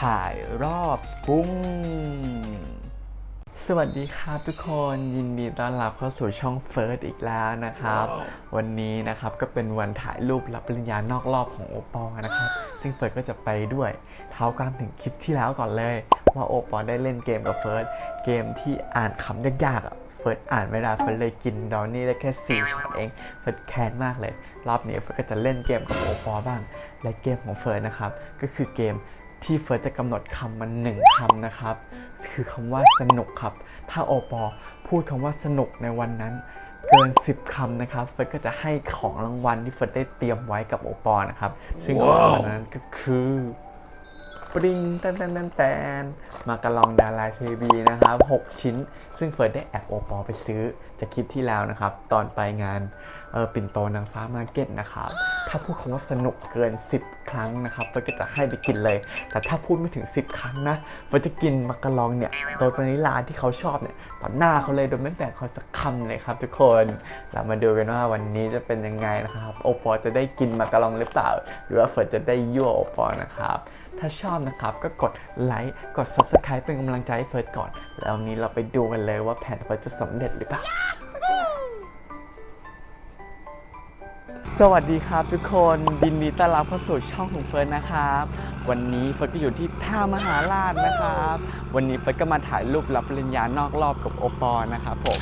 ถ่ายรอบกรุ้งสวัสดีครับทุกคนยินดีต้อนรับเข้าสู่ช่องเฟิร์สอีกแล้วนะครับ วันนี้นะครับก็เป็นวันถ่ายรูปรับปริญญานอกรอบของโอปอล์นะครับ ซึ่งเฟิร์สก็จะไปด้วยเท้าความถึงคลิปที่แล้วก่อนเลย ว่าโอปอล์ได้เล่นเกมกับเฟิร์สเกมที่อ่านคำยากๆอะเฟิร์สอ่านไม่ได้เฟิร์สเลยกินดอนนี่ได้แค่4ช็อตเองเฟิร์สแค้นมากเลย รอบนี้เฟิร์สก็จะเล่นเกมกับโอปอล์บ้างและเกมของเฟิร์สนะครับก็คือเกม ที่เฟิร์สจะกำหนดคำมันหนึ่งคำนะครับ คือคำว่าสนุกครับ ถ้าโอปอพูดคำว่าสนุกในวันนั้น เกิน 10คำนะครับ เฟิร์สก็จะให้ของรางวัลที่เฟิร์สได้เตรียมไว้กับโอปอนะครับ ซึ่งของรางวัลนั้นก็คือ ปริงแตนแตนแตนแตนมากระลองดาราเทวีนะครับ 6 ชิ้น ซึ่งเฟิร์สได้แอบโอปอไปซื้อจากคลิปที่แล้วนะครับ ตอนไปงานเออปิ่นโตนางฟ้ามาร์เก็ตนะครับ ถ้าพูดคำว่าสนุกเกิน 10 ครั้งนะครับเฟิร์สก็จะให้ไปกินเลย แต่ถ้าพูดไม่ถึง 10 ครั้งนะเฟิร์สจะกินมักกะลองเนี่ยโดยวานิลาที่เขาชอบเนี่ยต่อหน้าเขาเลยโดยไม่แบ่งเขาสักคำเลยครับทุกคนเรามาดูกันว่าวันนี้จะเป็นยังไงนะครับโอปอจะได้กินมักกะลองหรือเปล่า หรือว่าเฟิร์สจะได้ยั่วโอปอนะครับ ถ้าชอบนะครับ ก็กดไลค์กด Subscribe เป็นกำลังใจให้เฟิร์สก่อน แล้ววันนี้เราไปดูกันเลยว่าแผนเฟิร์สจะสำเร็จหรือเปล่า สวัสดีครับทุกคนยินดีต้อนรับเข้าสู่ช่องของเฟิร์นนะครับ วันนี้เฟิร์นก็อยู่ที่ท่ามหาราชนะครับ วันนี้เฟิร์นก็มาถ่ายรูปรับปริญญานอกรอบกับโอปอล์นะครับผม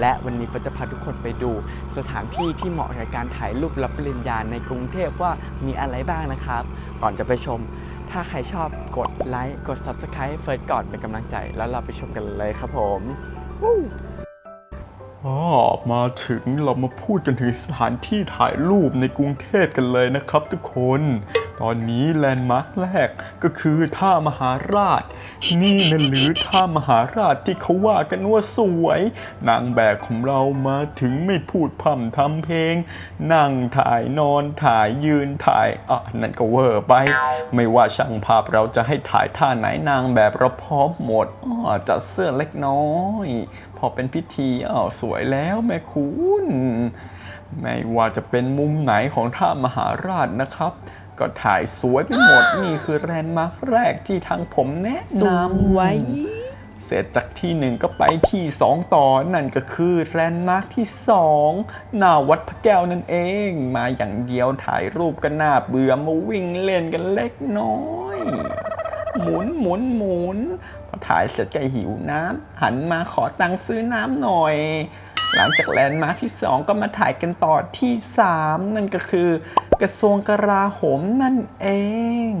และวันนี้เฟิร์นจะพาทุกคนไปดู สถานที่ที่เหมาะกับการถ่ายรูปรับปริญญาในกรุงเทพว่ามีอะไรบ้างนะครับ ก่อนจะไปชม ถ้าใครชอบกดไลค์กด Subscribe ให้เฟิร์นก่อนเป็นกำลังใจ แล้วเราไปชมกันเลยครับผมวู้อ๋อมาถึงเรามาพูดกันถึงสถานที่ถ่ายรูปในกรุงเทพกันเลยนะครับทุกคน ตอนนี้แลนด์มาร์คแรกก็คือท่ามหาราช นี่นะหรือท่ามหาราชที่เขาว่ากันว่าสวย นางแบบของเรามาถึงไม่พูดพร่ำทำเพลง นั่งถ่ายนอนถ่ายยืนถ่ายอะนั่นก็เวอร์ไป ไม่ว่าช่างภาพเราจะให้ถ่ายท่าไหนนางแบบเราพร้อมหมดอ้อจัดเสื้อเล็กน้อย พอเป็นพิธีอ้าวสวยแล้วแม่คุณ ไม่ว่าจะเป็นมุมไหนของท่ามหาราชนะครับ ก็ถ่ายสวยไปหมด นี่คือแลนด์มาร์คแรกที่ทางผมแนะสนำวยเสร็จจากที่หนึ่งก็ไปที่สองต่อนั่นก็คือแลนด์มาร์คที่สองหน้าวัดพระแก้วนั่นเอง มาอย่างเดียวถ่ายรูปกันหน้าเบื่อมาวิ่งเล่นกันเล็กน้อย หมุนหมุนหมุนพอถ่ายเสร็จก็หิวน้ำหันมาขอตังค์ซื้อน้ำหน่อย หลังจากแลนด์มาร์คที่ 2 ก็มาถ่ายกันต่อที่ 3 นั่นก็คือกระทรวงกลาโหมนั่นเอง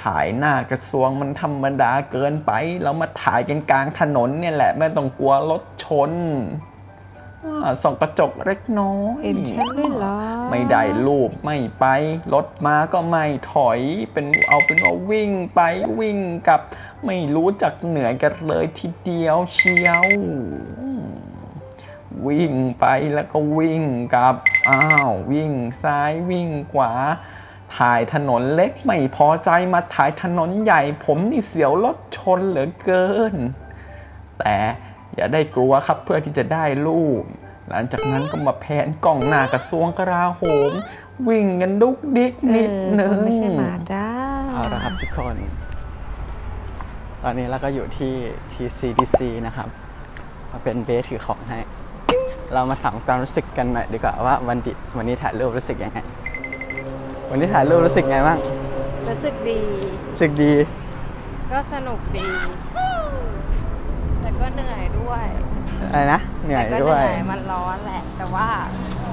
ถ่ายหน้ากระทรวงมันธรรมดาเกินไป เรามาถ่ายกันกลางถนนเนี่ยแหละไม่ต้องกลัวรถชนอาส่องกระจกเล็กน้อยเห็นฉันด้วยเหรอ ไม่ได้รูปไม่ไป รถมาก็ไม่ถอยเป็นเอาเป็นว่าวิ่งไปวิ่งกลับ ไม่รู้จักเหนื่อยกันเลยทีเดียวเชียวอืม วิ่งไปแล้วก็วิ่งกลับ อ้าว วิ่งซ้ายวิ่งขวา ถ่ายถนนเล็กไม่พอใจมาถ่ายถนนใหญ่ ผมนี่เสียวรถชนเหลือเกิน แต่อย่าได้กลัวครับเพื่อที่จะได้รูปหลังจากนั้นก็มาแผนกล่องหน้ากระทรวงกลาโหม วิ่งกันดุกดิกเอนิดอนึคุณงไม่ใช่หมาจ้าเอาละครับทุกคน ตอนนี้เราก็อยู่ที่ TCDC นะครับมาเป็นเบสถือของให้ เรามาถามความรู้สึกกันหน่อยดีกว่าว่าวันดิวันนี้ถ่ายรูปรู้สึกยังไง วันนี้ถ่ายรูปรู้สึกไงบ้าง รู้สึกดี รู้สึกดี ก็สนุกดีแต่ก็เหนื่อยด้วยอะไรนะ เหนื่อยแต่ก็ด้วยเหนื่อยมันร้อนแหละ แต่ว่า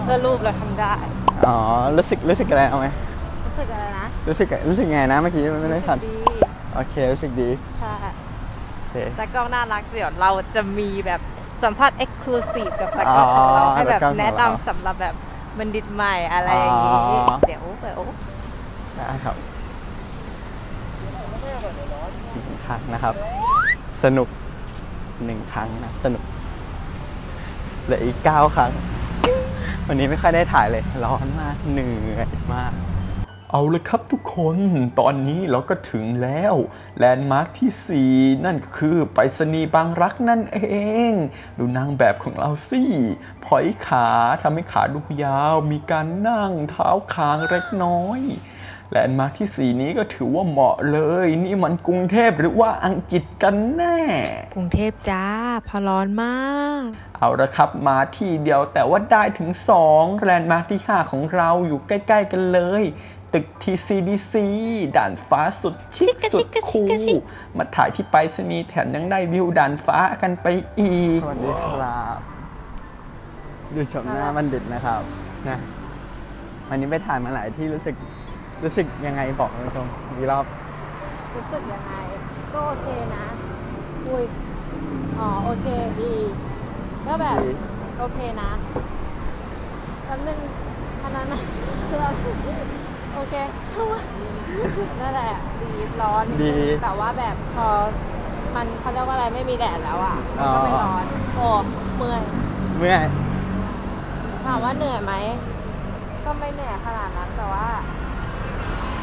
เพื่อรูปเราทำได้ อ๋อ รู้สึกรู้สึกอะไรเอาไหมรู้สึกอะไรนะ รู้สึกรู้สึกไงนะเมื่อกี้ไม่ได้รู้สึทันกดีโอเค รู้สึกดี ใช่โอเคแต่กล้องน่ารักเดี๋ยวเราจะมีแบบ สัมภาษณ์เอ็กซ์คลูซีฟกับตากล้องของเราอ๋อให้แบบตากล้องของเราแนะนำสำหรับแบบบัณฑิตใหม่อะไรอย่างนี้อ๋อเดี๋ยวเดี๋ยวได้ครับหนึ่งครั้งนะครับ สนุกหนึ่งครั้งนะสนุกเหลืออีกเก้าครั้ง วันนี้ไม่ค่อยได้ถ่ายเลย ร้อนมากเหนื่อยมาก เอาเลยครับทุกคนตอนนี้เราก็ถึงแล้วแลนด์มาร์คที่ 4 นั่นก็คือไปรษณีย์บางรักนั่นเอง ดูนางแบบของเราสิพอยขาทำให้ขาดูยาว มีการนั่งเท้าคางเล็กน้อยแลนด์มาร์คที่ 4 นี้ก็ถือว่าเหมาะเลย นี่มันกรุงเทพหรือว่าอังกฤษกันแน่ กรุงเทพจ้า พอร้อนมาก เอาละครับมาที่เดียวแต่ว่าได้ถึง 2 แลนด์มาร์คที่ 5 ของเราอยู่ใกล้ ๆ กันเลย ตึก TCDC ด่านฟ้าสุดชิคชิคกะสุชิดคกะชิคูคกะชิลมาถ่ายที่ไปรษณีย์แถมยังได้วิวด่านฟ้ากันไปอีก สวัสดีครับ ดูชมหน้าบัณฑิตนะครับนะวันนี้ไปถ่ายมาหลายที่รู้สึกรู้สึกยังไงบอกตรงๆมีรอบ รู้สึกยังไง ก็โอเคนะอุ้ยอ๋อโอเคดีก็แบบดี โอเคนะแป๊บนึงอันนั้นนะคืออะไร โอเคช่วยนั่นแหละดีร้อนนิดนึงแต่ว่าแบบพอมันเขาเรียกว่าอะไรไม่มีแดดแล้วอะมันก็ไม่ร้อน โอ้เมื่อยเมื่อยถามว่าเหนื่อยไหมก็ไม่เหนื่อยขนาดนั้นแต่ว่า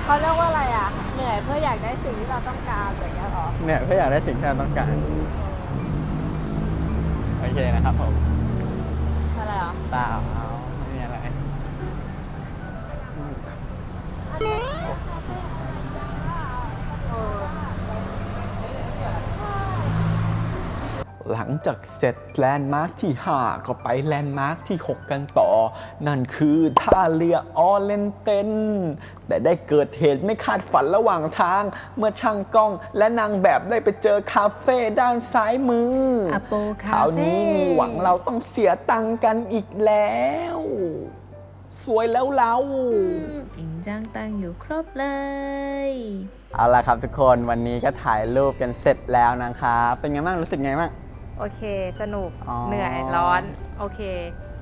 เขาเรียกว่าอะไรอะ เหนื่อยเพื่ออยากได้สิ่งที่เราต้องการอย่างเงี้ยหรอเนี่ยเพื่ออยากได้สิ่งที่เราต้องการโอเคนะครับผมอะไรเหรอเปล่าไม่มีอะไร หลังจากเสร็จแลนด์มาร์คที่ 5 ก็ไปแลนด์มาร์คที่ 6 กันต่อ นั่นคือท่าเรือออเลนเตนแต่ได้เกิดเหตุไม่คาดฝันระหว่างทาง เมื่อช่างกล้องและนางแบบได้ไปเจอคาเฟ่ด้านซ้ายมือ Apple คราวนี้ Cafe มีหวังเราต้องเสียตังค์กันอีกแล้ว สวยแล้วเรา อิงจังตังอยู่ครบเลย เอาละครับทุกคนวันนี้ก็ถ่ายรูปกันเสร็จแล้วนะครับเป็นไงบ้างรู้สึกไงบ้าง โอเค สนุก อ๋อเหนื่อย ร้อน โอเค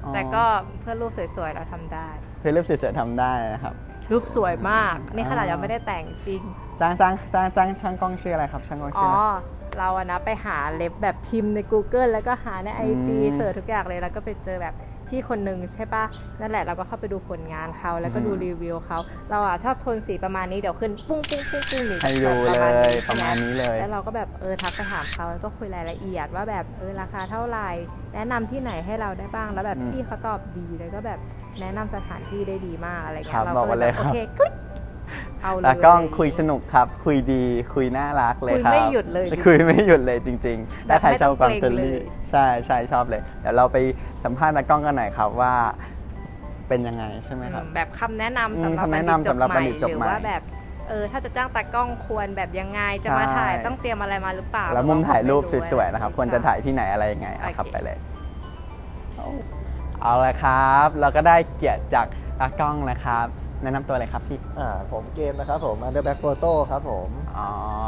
อ๋อ แต่ก็เพื่อรูปสวยๆ เราทำได้เพื่อรูปสวยๆทำได้นะครับ รูปสวยมาก นี่ขนาดอ๋อยังไม่ได้แต่งจริง จ้างจ้างจ้างจ้างช่างกล้องชื่ออะไรครับช่างกล้องชื่อ๋อ ออะไร เราอะนะไปหาเล็บแบบพิมพ์ใน Google แล้วก็หาใน IG อืม เสิร์ชทุกอย่างเลยแล้วก็ไปเจอแบบพี่คนหนึ่งใช่ปะนั่นแหละเราก็เข้าไปดูผลงานเขา แล้วก็ดูรีวิวเขาเราอะชอบโทนสีประมาณนี้เดี๋ยวขึ้นปุ้งปุ้งปุ้งปุ้งนี่ให้ดูแบบเลยใช่ประไห มาณนี้เลย แล้วเราก็แบบเออทักไปถามเขาแล้วก็คุยรายละเอียดว่าแบบเออราคาเท่าไหร่แนะนำที่ไหนให้เราได้บ้างแล้วแบบอืมพี่เขาตอบดีแล้วก็แบบแนะนำสถานที่ได้ดีมากอะไรครัเงี้บยเราบอกก็มาเลเลยยแบบครัโอบเคคลิก เอาเลยแล้วกล้องคุยสนุกครับ คุยดีคุยน่ารักเลยคุยครับไม่หยุดเลยคุยไม่หยุดเลยจริงๆถ้าใครชอบกวางไม่ตุต้องเกรงลี่เลยใช่ใช่ชอบเลยเดี๋ยวเราไปสัมภาษณ์ตากล้องกันหน่อยครับว่าเป็นยังไงใช่ไหมครับแบบคำแนะนำอืมสำหรับคำแนะนำสำหรับบัณฑิตจบใหม่หรือว่าแบบเออถ้าจะจ้างตากล้องควรแบบยังไงจะมาใช่ถ่ายต้องเตรียมอะไรมาหรือเปล่า แล้วมุมถ่ายรูปเก็สวยๆนะครับควรจะถ่ายที่ไหนอะไรยังไงเอาครับโอเคไปเลย เอาละครับ เราก็ได้เกียรติจากตากล้องนะครับ แนะนำตัวเลยครับพี่ อ่าผมเกมนะครับผม Underback Photo ครับผม อ๋อ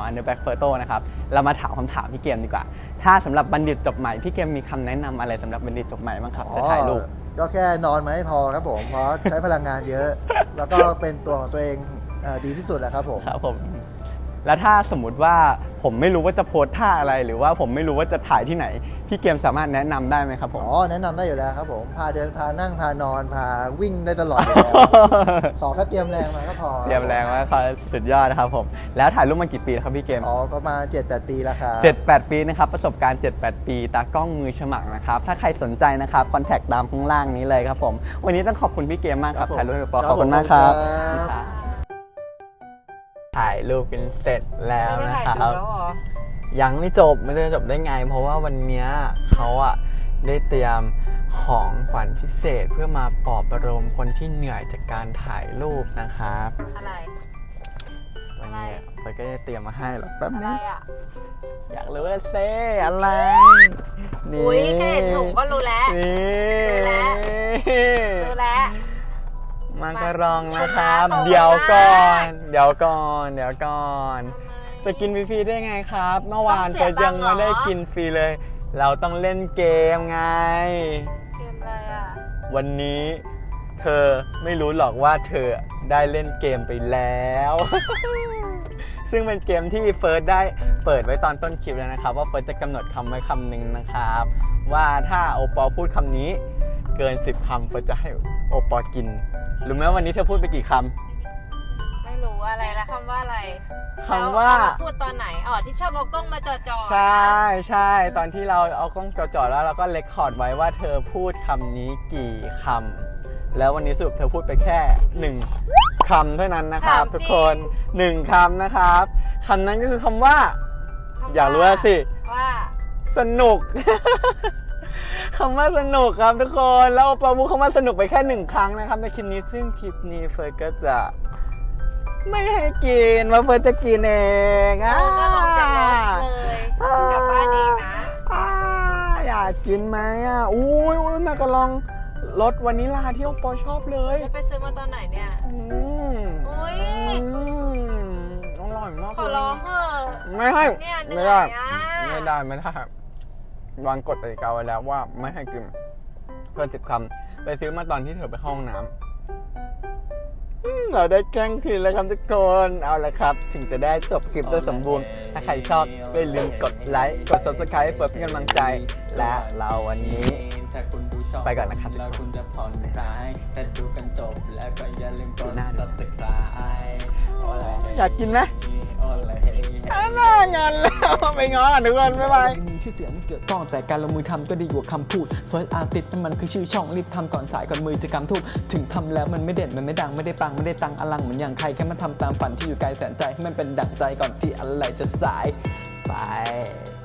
Underback Photo นะครับ เรามาถามคำถามพี่เกมดีกว่า ถ้าสำหรับบัณฑิตจบใหม่ พี่เกมมีคำแนะนำอะไรสำหรับบัณฑิตจบใหม่บ้างครับ จะถ่ายรูปอ๋อก็แค่นอนมาให้พอครับผม เพราะใช้พลังงานเยอะ แล้วก็เป็นตัวของตัวเองเอ่อดีที่สุดแหละครับผม ครับผม แล้วถ้าสมมุติว่าผมไม่รู้ว่าจะโพสท่าอะไร หรือว่าผมไม่รู้ว่าจะถ่ายที่ไหน พี่เกมสามารถแนะนำได้ไหมครับผม อ๋อ แนะนำได้อยู่แล้วครับผม พาเดินพานั่งพานอนพาวิ่งได้ตลอดอยู่แล้วขอแค่เตรียมแรงมาก็พอเตรียมแรงไว่าเขาสุดยอดนะครับผม แล้วถ่ายรูปมากี่ปีแล้วครับพี่เกม อ๋อประมาณ7-8 ปีแล้วครับ 7-8 ปีนะครับประสบการณ์ 7-8 ปีตากล้องมือฉมังนะครับ ถ้าใครสนใจนะครับคอนแทคตามข้างล่างนี้เลยครับผม วันนี้ต้องขอบคุณพี่เกมมากครับถ่ายรูปกับปอขอบคุณมากครับ ถ่ายรูปกันเสร็จแล้วไม่ได้นะถ่ายคจรับบแล้วเหรอ ยังไม่จบไม่ได้จบได้ไง เพราะว่าวันเนี้ยเขาอะได้เตรียมของขวัญพิเศษเพื่อมาปลอบประโลมคนที่เหนื่อยจากการถ่ายรูปนะครับอะไร วันนี้เฟิร์นก็จะเตรียมมาให้หรอกแป๊บอะไรนึงอะ อยากรู้ละเซ่อะไรนี่อุ้ยแค่เห็นถุงก็รู้แล้ว นี่รู้แล้ว รู้แล้ว มากระรองนะครับ เดี๋ยวก่อน เดี๋ยวก่อน เดี๋ยวก่อน จะกินฟรีๆได้ไงครับ เมื่อวานก็ยังไม่ได้กินฟรีเลย เราต้องเล่นเกมไง เกมอะไรอะ วันนี้เธอไม่รู้หรอกว่าเธอได้เล่นเกมไปแล้ว ซึ่งเป็นเกมที่เฟิร์สได้เปิดไว้ตอนต้นคลิปแล้วนะครับ ว่าเฟิร์สจะกำหนดคำไว้คำหนึ่งนะครับ ว่าถ้าโอปอล์พูดคำนี้เกิน 10คำเฟิร์สจะให้โอปอล์กินรู้ไหมว่าวันนี้เธอพูดไปกี่คำไม่รู้อะไรแล้วคำว่าอะไรคำว่า แล้วเอมพูดตอนไหนอ๋อที่ชอบเอากล้องมาจอจอใช่ใช่ตอนที่เราเอากล้องจ่อๆแล้วเราก็เลคคอร์ดไว้ว่าเธอพูดคำนี้กี่คำแล้ววันนี้สรุปเธอพูดไปแค่หนึ่ง คำเท่านั้นนะครับถามจริงทุกคนหนึ่งคำนะครับคำนั้นก็คือคำว่าคำว่อยากรู้แล้วสิว่าสนุกคำว่าสนุกครับทุกคนแล้วปาพูดคำว่าสนุกไปแค่หนึ่งครั้งนะครับในคลิปนี้ซึ่งคลิปนี้เฟิร์สก็จะ ไม่ให้กินว่าเฟิร์สจะกินเองเออก็ลงจากรถเลยกลับบ้านเองนะอ่าอยากกินไหมอะอุ้ยอุ้ยแม่ก็ลองรสวานิลาที่โอปอชอบเลยแล้วไปซื้อมาตอนไหนเนี่ยอืม อุ้ยอืมอร่อยมากขอเลยร้องเถอะไม่ให้เนี่ยเหไม่นื่อได้ยอะไม่ได้ไม่ได้วางกฎกติกาไว้แล้วว่าไม่ให้กินเพิ่มสิบคำไปซื้อมาตอนที่เธอไปเข้าห้องน้ำอืมเราได้แกล้งคืนแล้วครับทุกคนเอาละครับ ถึงจะได้จบคลิปโดยสมบูรณ์ ถ้าใครชอบก็อย่าลืมกดไลค์กด subscribe ให้เปิดเป็นกำลังใจ และเราวันนี้ ถ้าคุณผู้ชอบไปก่อนนะครับแล้วคุณจะผ่อนคลายถ้าดูกันจบแล้วก็อย่าลืมกดูด หน้าดิ subscribe โอ้เลยอยากกินไหมโอ้เลยอะน่างอนแล้วไปง้อกันทุกคนบ๊ายบาย มีชื่อเสียงเกิดต้องแต่การลงมือทำก็ดีกว่าคำพูด First Artist นั่นมันคือชื่อช่องรีบทำก่อนสายก่อนมือจะกำทุบถึงทำแล้วมันไม่เด่นมันไม่ดังไม่ได้ปังไม่ได้ตังอลังเหมือนอย่างใครแค่มาทำตามฝันที่อยู่ไกลแสนใจให้มันเป็นดั่งใจก่อนที่อะไรจะสายไป